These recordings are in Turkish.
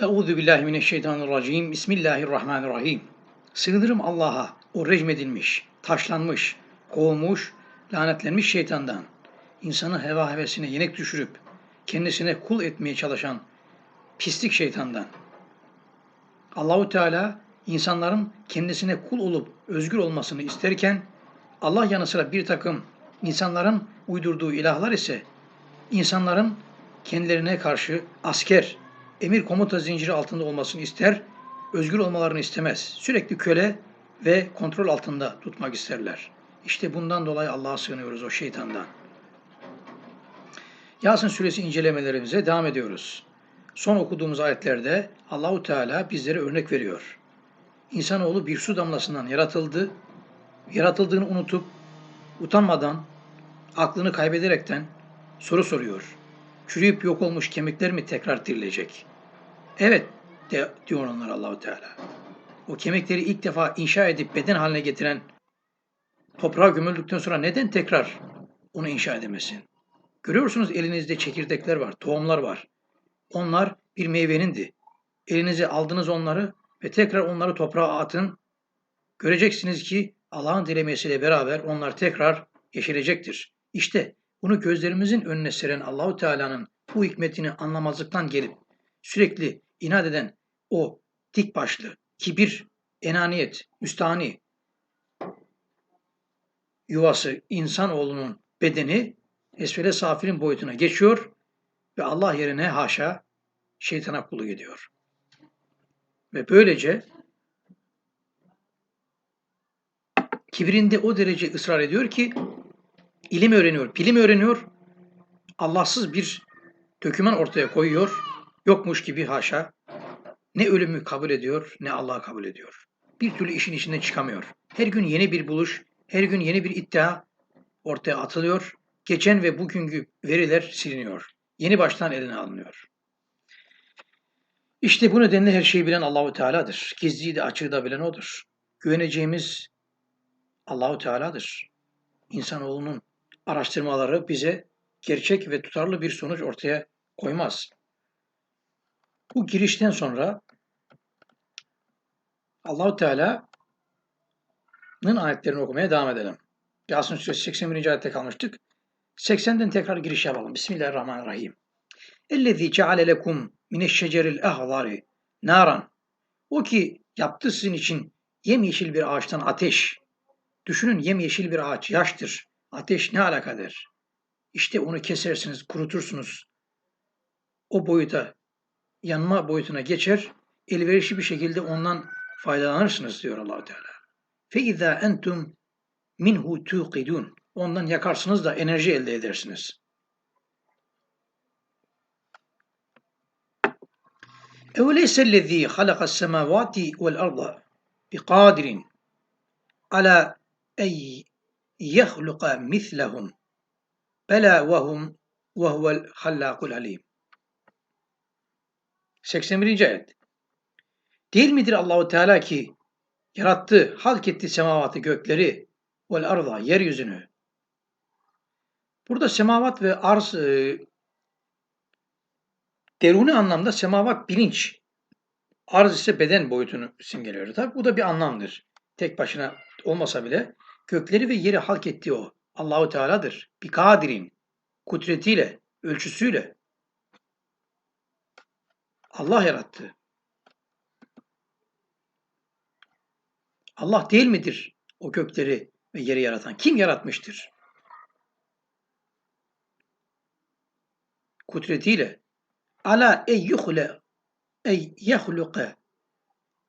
Euzu billahi mineşşeytanirracim. Bismillahirrahmanirrahim. Sığınırım Allah'a, o recmedilmiş, taşlanmış, kovulmuş, lanetlenmiş şeytandan. İnsanı heva hevesine yenik düşürüp kendisine kul etmeye çalışan pislik şeytandan. Allahu Teala insanların kendisine kul olup özgür olmasını isterken Allah yanı sıra bir takım insanların uydurduğu ilahlar ise insanların kendilerine karşı asker, emir komuta zinciri altında olmasını ister, özgür olmalarını istemez. Sürekli köle ve kontrol altında tutmak isterler. İşte bundan dolayı Allah'a sığınıyoruz o şeytandan. Yasin suresi incelemelerimize devam ediyoruz. Son okuduğumuz ayetlerde Allahu Teala bizlere örnek veriyor. İnsanoğlu bir su damlasından yaratıldı. Yaratıldığını unutup utanmadan, aklını kaybederekten soru soruyor. Çürüyüp yok olmuş kemikler mi tekrar dirilecek? Evet de, diyor onlar Allahu Teala. O kemikleri ilk defa inşa edip beden haline getiren toprağa gömüldükten sonra neden tekrar onu inşa edemesin? Görüyorsunuz elinizde çekirdekler var, tohumlar var. Onlar bir meyvenindi. Elinize aldınız onları ve tekrar onları toprağa atın. Göreceksiniz ki Allah'ın dilemesiyle beraber onlar tekrar yeşerecektir. İşte bunu gözlerimizin önüne seren Allahu Teala'nın bu hikmetini anlamazlıktan gelip sürekli inat eden o dik başlı, kibir, enaniyet, müstahani yuvası insanoğlunun bedeni esfele safirin boyutuna geçiyor ve Allah yerine haşa şeytana kulu gidiyor. Ve böylece kibirinde o derece ısrar ediyor ki ilim öğreniyor, bilim öğreniyor, Allahsız bir döküman ortaya koyuyor, yokmuş gibi haşa, ne ölümü kabul ediyor, ne Allah'ı kabul ediyor. Bir türlü işin içinden çıkamıyor. Her gün yeni bir buluş, her gün yeni bir iddia ortaya atılıyor. Geçen ve bugünkü veriler siliniyor. Yeni baştan eline alınıyor. İşte bu nedenle her şeyi bilen Allahu Teala'dır. Gizliyi de açığı da bilen O'dur. Güveneceğimiz Allahu Teala'dır. İnsanoğlunun araştırmaları bize gerçek ve tutarlı bir sonuç ortaya koymaz. Bu girişten sonra Allahu Teala'nın ayetlerini okumaya devam edelim. Yasin Suresi 81. ayette kalmıştık. 80'den tekrar giriş yapalım. Bismillahirrahmanirrahim. Ellezî ceale lekum mineşşeceril ahzari naran. O ki yaptı sizin için yemyeşil bir ağaçtan ateş. Düşünün yemyeşil bir ağaç yaştır. Ateş ne alakadır? İşte onu kesersiniz, kurutursunuz. O boyuta, yanma boyutuna geçer. Elverişli bir şekilde ondan faydalanırsınız diyor allah Teala. Fe izâ entum minhu tuqidun. Ondan yakarsınız da enerji elde edersiniz. اَوْلَيْسَ الَّذ۪ي خَلَقَ السَّمَاوَاتِ وَالْأَرْضَ بِقَادِرٍ عَلَى اَنْ يَخْلُقَ مِثْلَهُمْ بَلَا وَهُمْ وَهُوَ الْخَلَّاقُ الْعَلِيمُ 81. ayet. Değil midir Allahu Teala ki yarattı, halk etti semavatı, gökleri, vel arda, yeryüzünü. Burada semavat ve arz e, deruni anlamda semavat bilinç, arz ise beden boyutunu simgeliyor. Tabi bu da bir anlamdır. Tek başına olmasa bile gökleri ve yeri halk ettiği o. Allahu Teala'dır. Bir kadirin, kudretiyle, ölçüsüyle. Allah yarattı. Allah değil midir o gökleri ve yeri yaratan? Kim yaratmıştır? Kudretiyle. Ala ey yuhle ey yehluke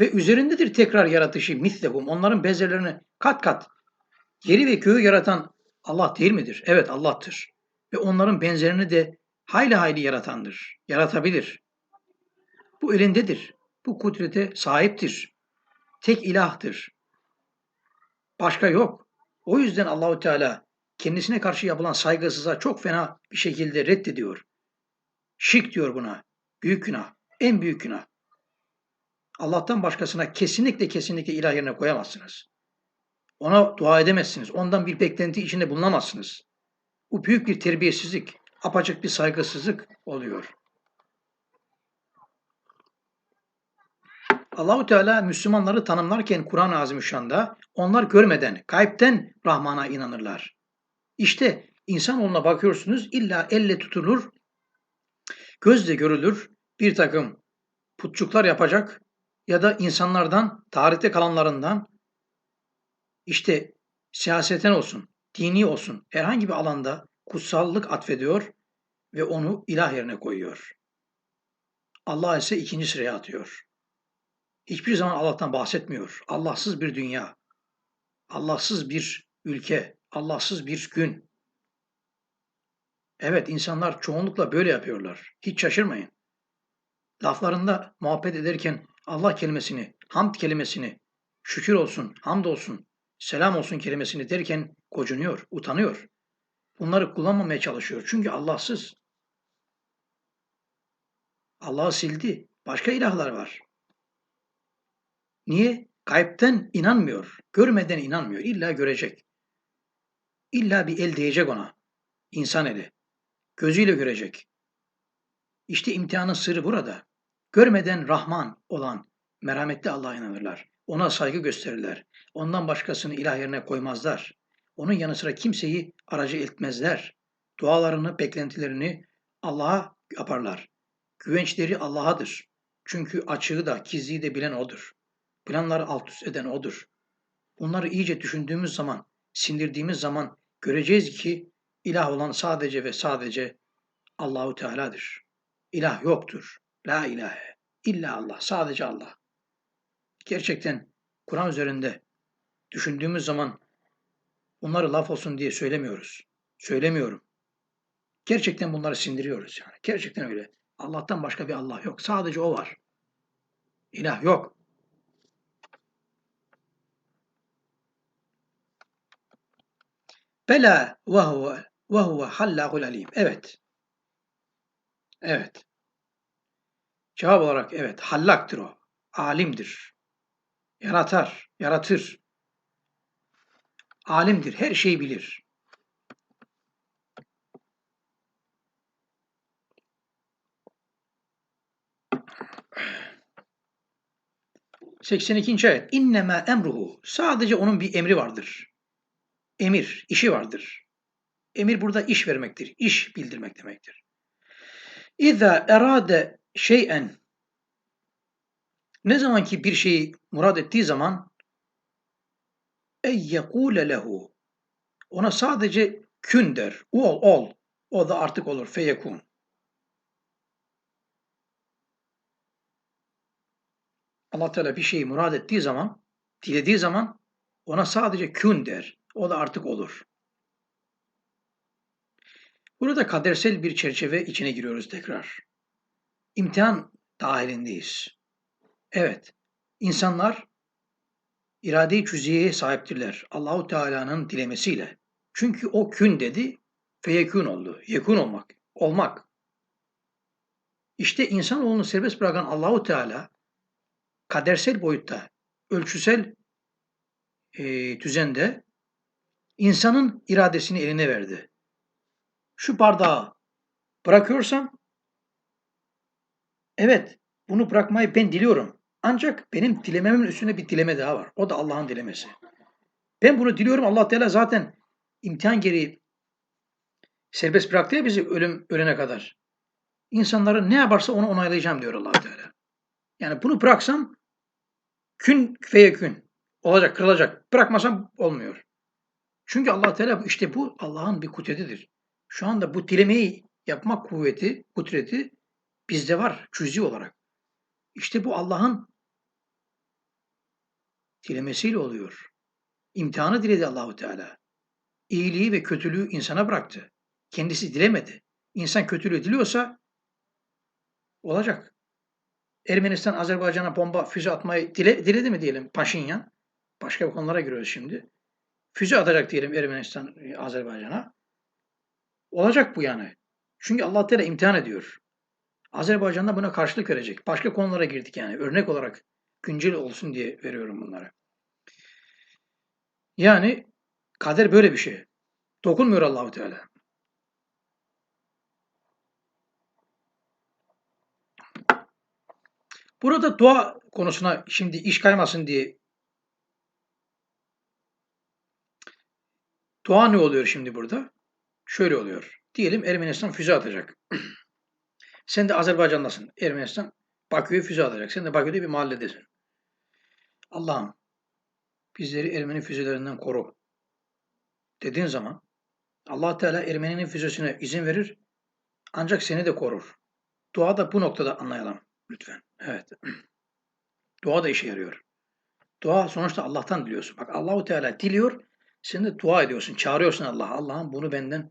ve üzerindedir tekrar yaratışı mislehum. Onların benzerlerini kat kat yeri ve köyü yaratan Allah değil midir? Evet Allah'tır. Ve onların benzerini de hayli hayli yaratandır. Yaratabilir. Bu elindedir. Bu kudrete sahiptir. Tek ilahtır. Başka yok. O yüzden Allahu Teala kendisine karşı yapılan saygısıza çok fena bir şekilde reddediyor. Şirk diyor buna. Büyük günah. En büyük günah. Allah'tan başkasına kesinlikle kesinlikle ilah yerine koyamazsınız. Ona dua edemezsiniz. Ondan bir beklenti içinde bulunamazsınız. Bu büyük bir terbiyesizlik, apaçık bir saygısızlık oluyor. Allahu Teala Müslümanları tanımlarken Kur'an-ı Azimüşşan'da onlar görmeden, kayıpten Rahman'a inanırlar. İşte insanoğluna bakıyorsunuz illa elle tutulur, gözle görülür bir takım putçuklar yapacak ya da insanlardan, tarihte kalanlarından işte siyaseten olsun, dini olsun herhangi bir alanda kutsallık atfediyor ve onu ilah yerine koyuyor. Allah ise ikinci sıraya atıyor. Hiçbir zaman Allah'tan bahsetmiyor. Allahsız bir dünya, Allahsız bir ülke, Allahsız bir gün. Evet insanlar çoğunlukla böyle yapıyorlar. Hiç şaşırmayın. Laflarında muhabbet ederken Allah kelimesini, hamd kelimesini, şükür olsun, hamd olsun, selam olsun kelimesini derken kocunuyor, utanıyor. Bunları kullanmamaya çalışıyor. Çünkü Allahsız. Allah'ı sildi. Başka ilahlar var. Niye? Kayıpten inanmıyor. Görmeden inanmıyor. İlla görecek. İlla bir el değecek ona. İnsan eli. Gözüyle görecek. İşte imtihanın sırrı burada. Görmeden Rahman olan merhametli Allah'a inanırlar. Ona saygı gösterirler. Ondan başkasını ilah yerine koymazlar. Onun yanı sıra kimseyi aracı etmezler. Dualarını, beklentilerini Allah'a yaparlar. Güvençleri Allah'adır. Çünkü açığı da, gizliyi de bilen O'dur. Planları alt üst eden O'dur. Bunları iyice düşündüğümüz zaman, sindirdiğimiz zaman göreceğiz ki ilah olan sadece ve sadece Allahu Teala'dır. İlah yoktur. La ilahe. İlla Allah. Sadece Allah. Gerçekten Kur'an üzerinde düşündüğümüz zaman bunları laf olsun diye söylemiyoruz. Söylemiyorum. Gerçekten bunları sindiriyoruz yani. Gerçekten öyle. Allah'tan başka bir Allah yok. Sadece O var. İlah yok. Bela ve huve ve alim. Evet. Evet. Cevap olarak evet. Hallaktır o. Alimdir. Yaratar, yaratır. Alimdir. Her şeyi bilir. 82. ayet. İnneme emruhu. Sadece onun bir emri vardır. Emir, işi vardır. Emir burada iş vermektir. İş bildirmek demektir. İza erade şeyen ne zaman ki bir şeyi murad ettiği zaman ey yekule lehu ona sadece kün der. Ol, ol. O da artık olur. Feyekun. Allah Teala bir şeyi murad ettiği zaman, dilediği zaman ona sadece kün der. O da artık olur. Burada kadersel bir çerçeve içine giriyoruz tekrar. İmtihan dahilindeyiz. Evet, insanlar irade-i cüziyeye sahiptirler. Allahu Teala'nın dilemesiyle. Çünkü o kün dedi, feyekün oldu. Yekun olmak, olmak. İşte insanoğlunu serbest bırakan Allahu Teala kadersel boyutta, ölçüsel e, düzende insanın iradesini eline verdi. Şu bardağı bırakıyorsam, evet bunu bırakmayı ben diliyorum. Ancak benim dilememin üstüne bir dileme daha var. O da Allah'ın dilemesi. Ben bunu diliyorum. Allah Teala zaten imtihan gereği serbest bıraktı ya bizi ölüm ölene kadar. İnsanların ne yaparsa onu onaylayacağım diyor allah Teala. Yani bunu bıraksam Kün feyekün. Olacak, kırılacak. Bırakmasam olmuyor. Çünkü Allah Teala işte bu Allah'ın bir kudretidir. Şu anda bu dilemeyi yapmak kuvveti, kudreti bizde var cüzi olarak. İşte bu Allah'ın dilemesiyle oluyor. İmtihanı diledi Allahu Teala. İyiliği ve kötülüğü insana bıraktı. Kendisi dilemedi. İnsan kötülüğü diliyorsa olacak. Ermenistan Azerbaycan'a bomba füze atmayı dile, diledi mi diyelim Paşinyan? Başka konulara giriyoruz şimdi. Füze atacak diyelim Ermenistan Azerbaycan'a. Olacak bu yani. Çünkü Allah Teala imtihan ediyor. Azerbaycan'da buna karşılık verecek. Başka konulara girdik yani. Örnek olarak güncel olsun diye veriyorum bunları. Yani kader böyle bir şey. Dokunmuyor Allahu Teala. Burada dua konusuna şimdi iş kaymasın diye dua ne oluyor şimdi burada? Şöyle oluyor. Diyelim Ermenistan füze atacak. Sen de Azerbaycan'dasın. Ermenistan Bakü'ye füze atacak. Sen de Bakü'de bir mahalledesin. Allah'ım bizleri Ermeni füzelerinden koru dediğin zaman allah Teala Ermeni'nin füzesine izin verir ancak seni de korur. Dua da bu noktada anlayalım lütfen. Evet. Dua da işe yarıyor. Dua sonuçta Allah'tan diliyorsun. Bak Allahu Teala diliyor, de dua ediyorsun, çağırıyorsun Allah. Allah'ım bunu benden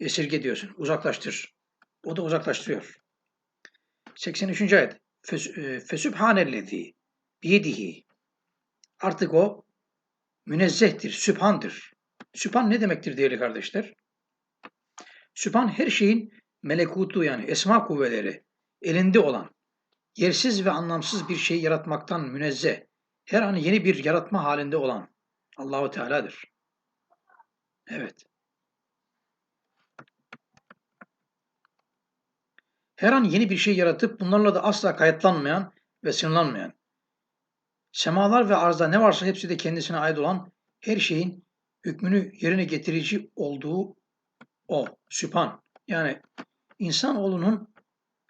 esirge diyorsun, uzaklaştır. O da uzaklaştırıyor. 83. ayet. e, Fesübhanellezi biyedihi. Artık o münezzehtir, sübhandır. Sübhan ne demektir değerli kardeşler? Sübhan her şeyin melekutu yani esma kuvveleri elinde olan, yersiz ve anlamsız bir şey yaratmaktan münezzeh, her an yeni bir yaratma halinde olan Allahu Teala'dır. Evet. Her an yeni bir şey yaratıp bunlarla da asla kayıtlanmayan ve sınırlanmayan, semalar ve arzda ne varsa hepsi de kendisine ait olan her şeyin hükmünü yerine getirici olduğu o, süpan. Yani insanoğlunun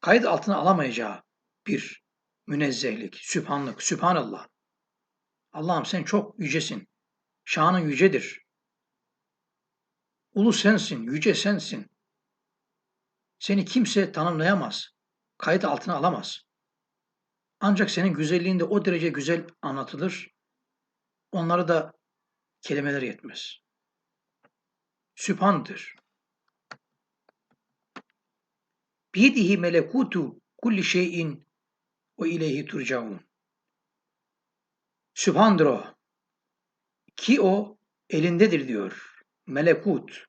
kayıt altına alamayacağı bir münezzehlik, sübhanlık, sübhanallah. Allah'ım sen çok yücesin. Şanın yücedir. Ulu sensin, yüce sensin. Seni kimse tanımlayamaz, kayıt altına alamaz. Ancak senin güzelliğinde o derece güzel anlatılır. Onları da kelimeler yetmez. Sübhandır. Biyedihi melekutu kulli şeyin ve ileyhi turcaun. Sübhandır o. Ki o elindedir diyor. Melekut.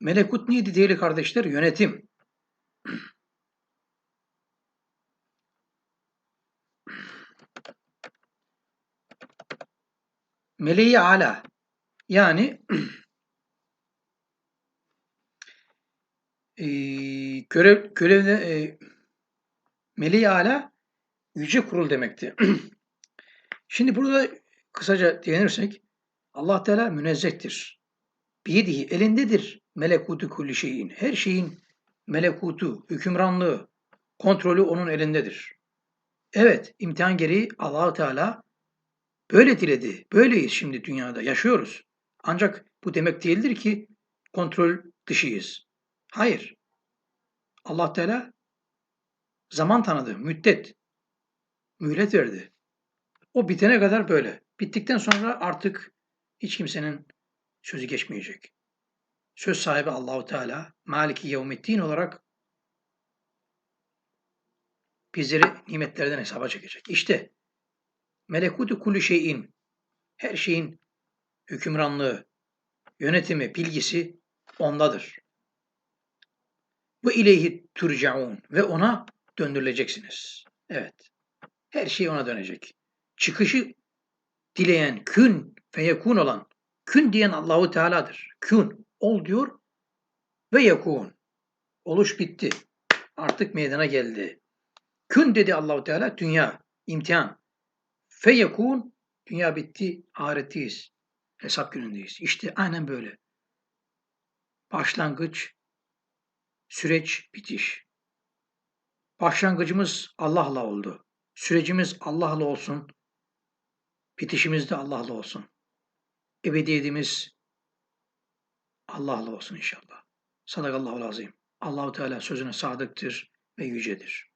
Melekut neydi değerli kardeşler? Yönetim. Meleği ala. Yani e, görev, görevde e, meleği ala yüce kurul demekti. Şimdi burada kısaca değinirsek Allah Teala münezzehtir. Biyedihi elindedir melekutu kulli şeyin. Her şeyin melekutu, hükümranlığı, kontrolü onun elindedir. Evet, imtihan gereği Allah Teala böyle diledi. Böyleyiz şimdi dünyada, yaşıyoruz. Ancak bu demek değildir ki kontrol dışıyız. Hayır. Allah Teala zaman tanıdı, müddet, mühlet verdi. O bitene kadar böyle. Bittikten sonra artık hiç kimsenin sözü geçmeyecek. Söz sahibi Allahu Teala Maliki Yevmiddin olarak bizleri nimetlerden hesaba çekecek. İşte melekutu kulli şeyin her şeyin hükümranlığı, yönetimi, bilgisi ondadır. Bu ileyhi turcaun ve ona döndürüleceksiniz. Evet. Her şey ona dönecek. Çıkışı dileyen kün feyekun olan kün diyen Allahu Teala'dır. Kün ol diyor ve yekun. Oluş bitti. Artık meydana geldi. Kün dedi Allahu Teala dünya, imtihan. Feyekun dünya bitti, ahiretteyiz. Hesap günündeyiz. İşte aynen böyle. Başlangıç, süreç, bitiş. Başlangıcımız Allah'la oldu. Sürecimiz Allah'la olsun. Bitişimiz de Allah'la olsun. Ebediyetimiz Allah'la olsun inşallah. Sadakallahu azim. Allahu Teala sözüne sadıktır ve yücedir.